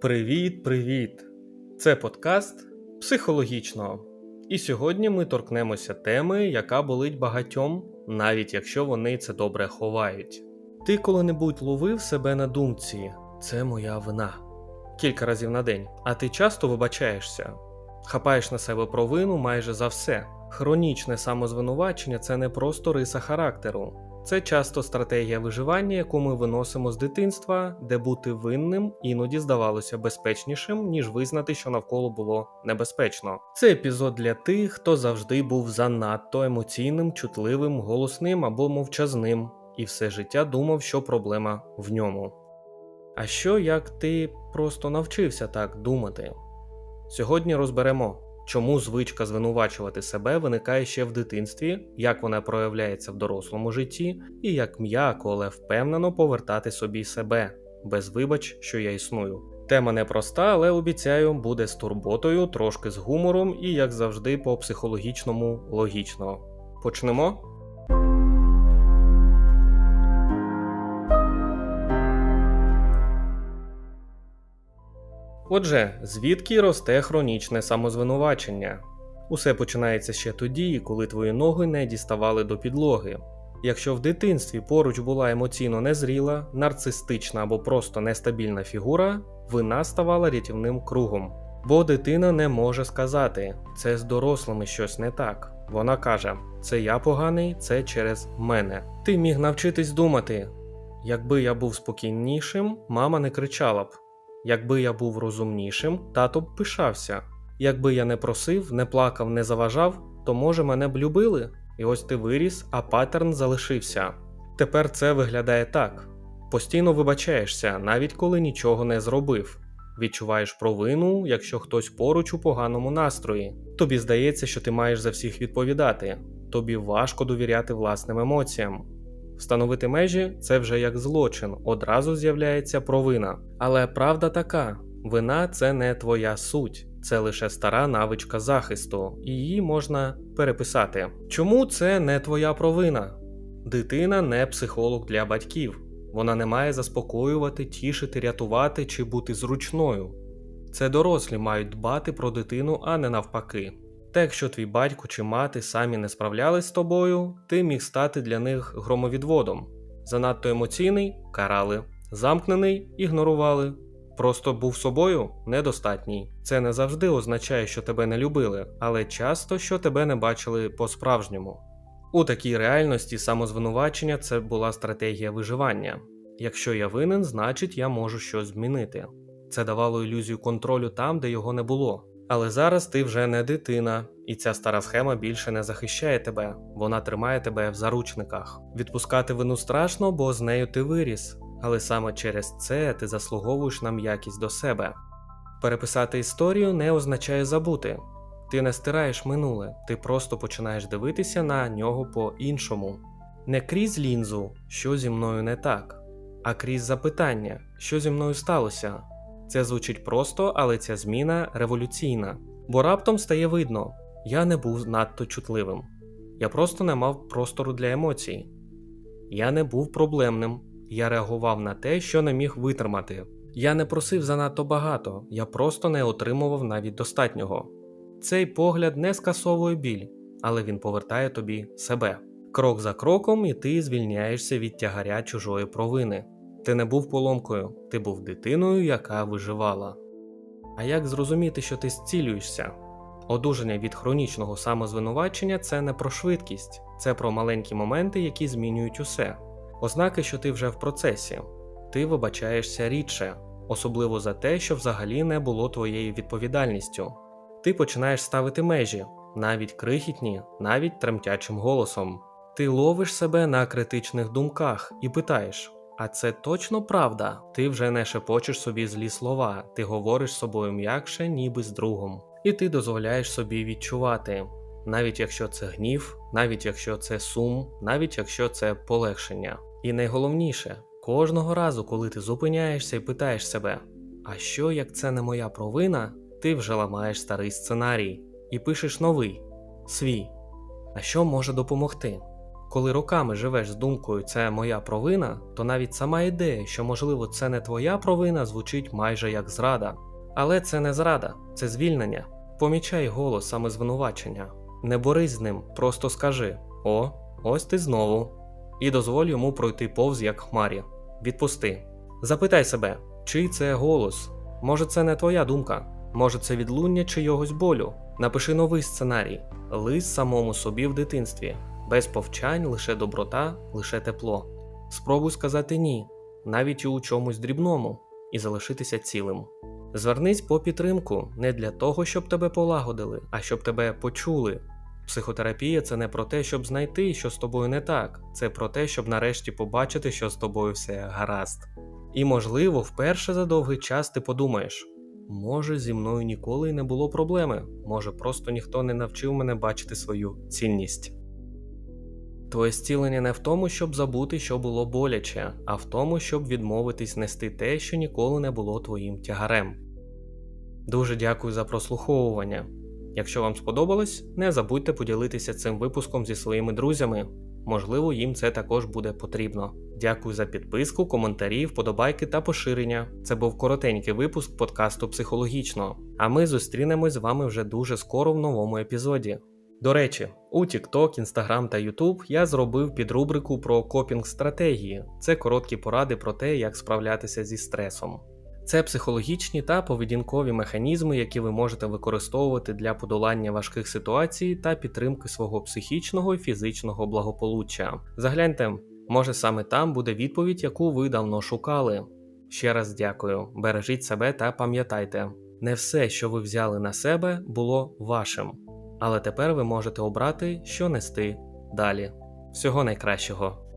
Привіт, привіт! Це подкаст психологічного. І сьогодні ми торкнемося теми, яка болить багатьом, навіть якщо вони це добре ховають. Ти коли-небудь ловив себе на думці, це моя вина. Кілька разів на день, а ти часто вибачаєшся, хапаєш на себе провину майже за все. Хронічне самозвинувачення це не просто риса характеру, це часто стратегія виживання, яку ми виносимо з дитинства, де бути винним іноді здавалося безпечнішим, ніж визнати, що навколо було небезпечно. Це епізод для тих, хто завжди був занадто емоційним, чутливим, голосним або мовчазним, і все життя думав, що проблема в ньому. А що як ти просто навчився так думати? Сьогодні розберемо, чому звичка звинувачувати себе виникає ще в дитинстві, як вона проявляється в дорослому житті, і як м'яко, але впевнено повертати собі себе, без вибач, що я існую. Тема непроста, але обіцяю, буде з турботою, трошки з гумором і, як завжди, по психологічному логічно. Почнемо? Отже, звідки росте хронічне самозвинувачення? Усе починається ще тоді, коли твої ноги не діставали до підлоги. Якщо в дитинстві поруч була емоційно незріла, нарцистична або просто нестабільна фігура, вина ставала рятівним кругом. Бо дитина не може сказати, це з дорослими щось не так. Вона каже: це я поганий, це через мене. Ти міг навчитись думати. Якби я був спокійнішим, мама не кричала б. Якби я був розумнішим, тато б пишався. Якби я не просив, не плакав, не заважав, то може мене б любили. І ось ти виріс, а паттерн залишився. Тепер це виглядає так: постійно вибачаєшся, навіть коли нічого не зробив. Відчуваєш провину, якщо хтось поруч у поганому настрої. Тобі здається, що ти маєш за всіх відповідати. Тобі важко довіряти власним емоціям. Встановити межі це вже як злочин, одразу з'являється провина. Але правда така: вина це не твоя суть, це лише стара навичка захисту, і її можна переписати. Чому це не твоя провина? Дитина не психолог для батьків. Вона не має заспокоювати, тішити, рятувати чи бути зручною. Це дорослі мають дбати про дитину, а не навпаки. Та якщо твій батько чи мати самі не справлялись з тобою, ти міг стати для них громовідводом. Занадто емоційний карали, замкнений ігнорували. Просто був собою недостатній. Це не завжди означає, що тебе не любили, але часто що тебе не бачили по-справжньому. У такій реальності самозвинувачення це була стратегія виживання. Якщо я винен, значить я можу щось змінити. Це давало ілюзію контролю там, де його не було. Але зараз ти вже не дитина, і ця стара схема більше не захищає тебе, вона тримає тебе в заручниках. Відпускати вину страшно, бо з нею ти виріс, але саме через це ти заслуговуєш на м'якість до себе. Переписати історію не означає забути. Ти не стираєш минуле, ти просто починаєш дивитися на нього по-іншому. Не крізь лінзу, що зі мною не так, а крізь запитання, що зі мною сталося. Це звучить просто, але ця зміна революційна. Бо раптом стає видно, я не був надто чутливим. Я просто не мав простору для емоцій. Я не був проблемним, я реагував на те, що не міг витримати. Я не просив занадто багато, я просто не отримував навіть достатнього. Цей погляд не скасовує біль, але він повертає тобі себе. Крок за кроком, і ти звільняєшся від тягаря чужої провини. Ти не був поломкою, ти був дитиною, яка виживала. А як зрозуміти, що ти зцілюєшся? Одужання від хронічного самозвинувачення це не про швидкість, це про маленькі моменти, які змінюють усе. Ознаки, що ти вже в процесі, ти вибачаєшся рідше, особливо за те, що взагалі не було твоєю відповідальністю. Ти починаєш ставити межі, навіть крихітні, навіть тремтячим голосом. Ти ловиш себе на критичних думках і питаєш. А це точно правда. Ти вже не шепочеш собі злі слова, ти говориш з собою м'якше, ніби з другом, і ти дозволяєш собі відчувати, навіть якщо це гнів, навіть якщо це сум, навіть якщо це полегшення. І найголовніше, кожного разу, коли ти зупиняєшся і питаєш себе, а що як це не моя провина, ти вже ламаєш старий сценарій і пишеш новий, свій. А що може допомогти? Коли роками живеш з думкою це моя провина, то навіть сама ідея, що можливо це не твоя провина, звучить майже як зрада. Але це не зрада, це звільнення. Помічай голос самозвинувачення. Не борись з ним, просто скажи: О, ось ти знову. І дозволь йому пройти повз як хмарі. Відпусти. Запитай себе, чий це голос? Може, це не твоя думка, може, це відлуння чийогось болю. Напиши новий сценарій, лист самому собі в дитинстві, без повчань, лише доброта, лише тепло. Спробуй сказати ні, навіть у чомусь дрібному, і залишитися цілим. Звернись по підтримку не для того, щоб тебе полагодили, а щоб тебе почули. Психотерапія це не про те, щоб знайти, що з тобою не так, це про те, щоб нарешті побачити, що з тобою все гаразд. І, можливо, вперше за довгий час ти подумаєш: може, зі мною ніколи й не було проблеми, може, просто ніхто не навчив мене бачити свою цінність. Твоє зцілення не в тому, щоб забути, що було боляче, а в тому, щоб відмовитись нести те, що ніколи не було твоїм тягарем. Дуже дякую за прослуховування. Якщо вам сподобалось, не забудьте поділитися цим випуском зі своїми друзями. Можливо, їм це також буде потрібно. Дякую за підписку, коментарі, вподобайки та поширення. Це був коротенький випуск подкасту психологічно. А ми зустрінемось з вами вже дуже скоро в новому епізоді. До речі, у TikTok, Instagram та YouTube я зробив підрубрику про копінг стратегії. Це короткі поради про те, як справлятися зі стресом. Це психологічні та поведінкові механізми, які ви можете використовувати для подолання важких ситуацій та підтримки свого психічного і фізичного благополуччя. Загляньте, може саме там буде відповідь, яку ви давно шукали. Ще раз дякую, бережіть себе та пам'ятайте, не все, що ви взяли на себе, було вашим, але тепер ви можете обрати, що нести далі. Всього найкращого!